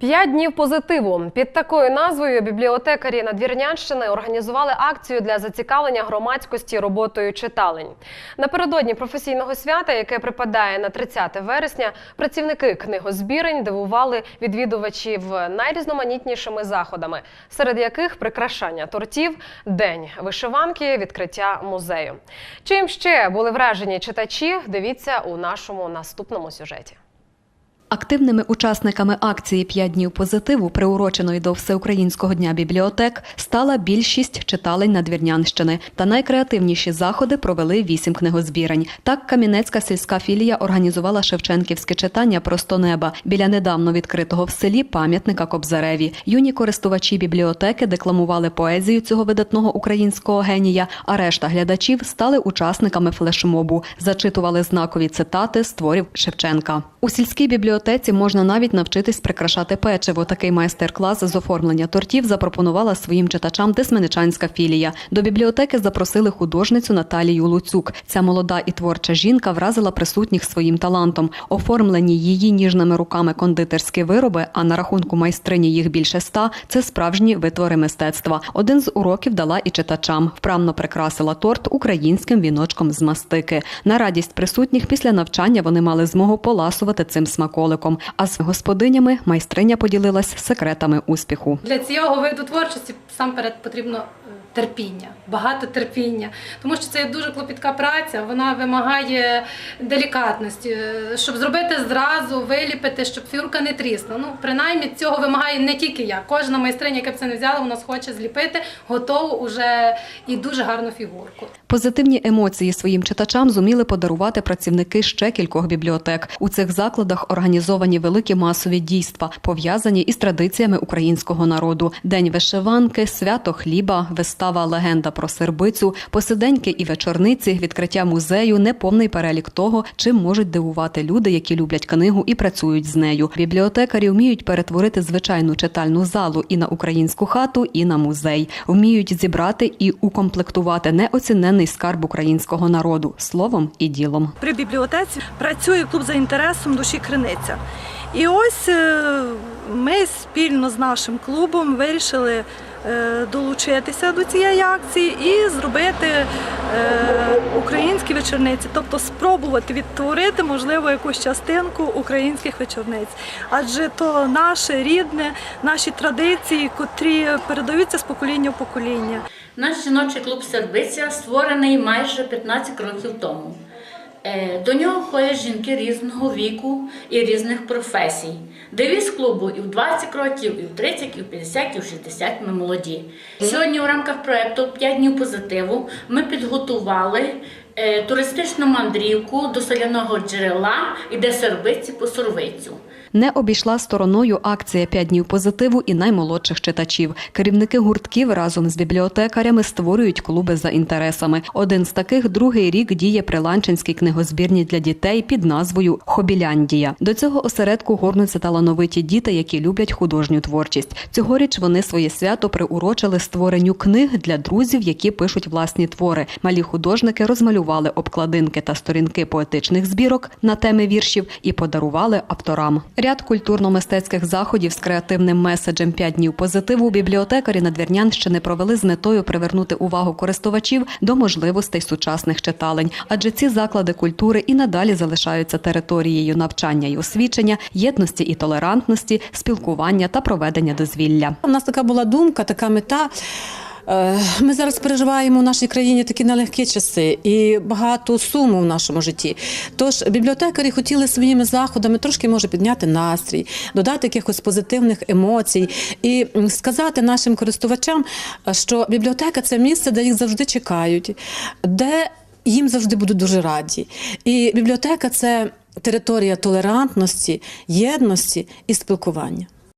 П'ять днів позитиву під такою назвою бібліотекарі Надвірнянщини організували акцію для зацікавлення громадськості роботою читалень. Напередодні професійного свята, яке припадає на 30 вересня, працівники книгозбірень дивували відвідувачів найрізноманітнішими заходами, серед яких прикрашання тортів, день вишиванки, відкриття музею. Чим ще були вражені читачі? Дивіться у нашому наступному сюжеті. Активними учасниками акції «5 днів позитиву, приуроченої до Всеукраїнського дня бібліотек, стала більшість читалень Надвірнянщини. Та найкреативніші заходи провели вісім книгозбірень. Так, Кам'янецька сільська філія організувала Шевченківське читання «Просто неба» біля недавно відкритого в селі пам'ятника Кобзареві. Юні користувачі бібліотеки декламували поезію цього видатного українського генія, а решта глядачів стали учасниками флешмобу, зачитували знакові цитати з творів Шевченка. У сільській бібліотеці можна навіть навчитись прикрашати печиво. Такий майстер-клас з оформлення тортів запропонувала своїм читачам Тисменичанська філія. До бібліотеки запросили художницю Наталію Луцюк. Ця молода і творча жінка вразила присутніх своїм талантом. Оформлені її ніжними руками кондитерські вироби, а на рахунку майстрині їх більше ста – це справжні витвори мистецтва. Один з уроків дала і читачам. Вправно прикрасила торт українським віночком з мастики. На радість присутніх після навчання вони мали змогу поласувати цим смаколиком. А з господинями майстриня поділилась секретами успіху. Для цього виду творчості самперед потрібно е, терпіння, багато терпіння, тому що це є дуже клопітка праця, вона вимагає делікатності, е, щоб зробити зразу, виліпити, щоб фігурка не трісла. Ну, принаймні, цього вимагає не тільки я. Кожна майстриня, яка б це не взяла, вона схоче зліпити готову уже і дуже гарну фігурку. Позитивні емоції своїм читачам зуміли подарувати працівники ще кількох бібліотек. У цих закладах організовані великі масові дійства, пов'язані із традиціями українського народу: день вишиванки, свято хліба, вистава Легенда про сербицю, посиденьки і вечорниці, відкриття музею, неповний перелік того, чим можуть дивувати люди, які люблять книгу і працюють з нею. Бібліотекарі вміють перетворити звичайну читальну залу і на українську хату, і на музей. Вміють зібрати і укомплектувати неоціненний скарб українського народу словом і ділом. При бібліотеці працює клуб за інтересом душі Криниця. І ось е, ми спільно з нашим клубом вирішили е, долучитися до цієї акції і зробити е, українські вечорниці, тобто спробувати відтворити, можливо, якусь частинку українських вечорниць. Адже то наше рідне, наші традиції, котрі передаються з покоління в покоління. Наш жіночий клуб Сербиця створений майже 15 років тому. Е, До нього ходять жінки різного віку і різних професій. Девіз клубу і в 20 років, і в 30, і в 50, і в 60 ми молоді. Сьогодні в рамках проєкту «5 днів позитиву ми підготували е, туристичну мандрівку до соляного джерела і де сербиці по сурвицю. Не обійшла стороною акція «5 днів позитиву і наймолодших читачів. Керівники гуртків разом з бібліотекарями створюють клуби за інтересами. Один з таких другий рік діє при Ланчинській книгозбірні для дітей під назвою Хобіляндія. До цього осередку горнуться талановиті діти, які люблять художню творчість. Цьогоріч вони своє свято приурочили створенню книг для друзів, які пишуть власні твори. Малі художники розмалювали обкладинки та сторінки поетичних збірок на теми віршів і подарували авторам. Ряд культурно-мистецьких заходів з креативним меседжем «5 днів позитиву бібліотекарі Надвірнянщини провели з метою привернути увагу користувачів до можливостей сучасних читалень, адже ці заклади культури і надалі залишаються територією навчання і освічення, єдності і толерантності, спілкування та проведення дозвілля. У нас така була думка, така мета. Е, Ми зараз переживаємо в нашій країні такі нелегкі часи і багато суму в нашому житті. Тож бібліотекарі хотіли своїми заходами трошки може підняти настрій, додати якихось позитивних емоцій і сказати нашим користувачам, що бібліотека це місце, де їх завжди чекають, де їм завжди будуть дуже раді. І бібліотека це територія толерантності, єдності і спілкування.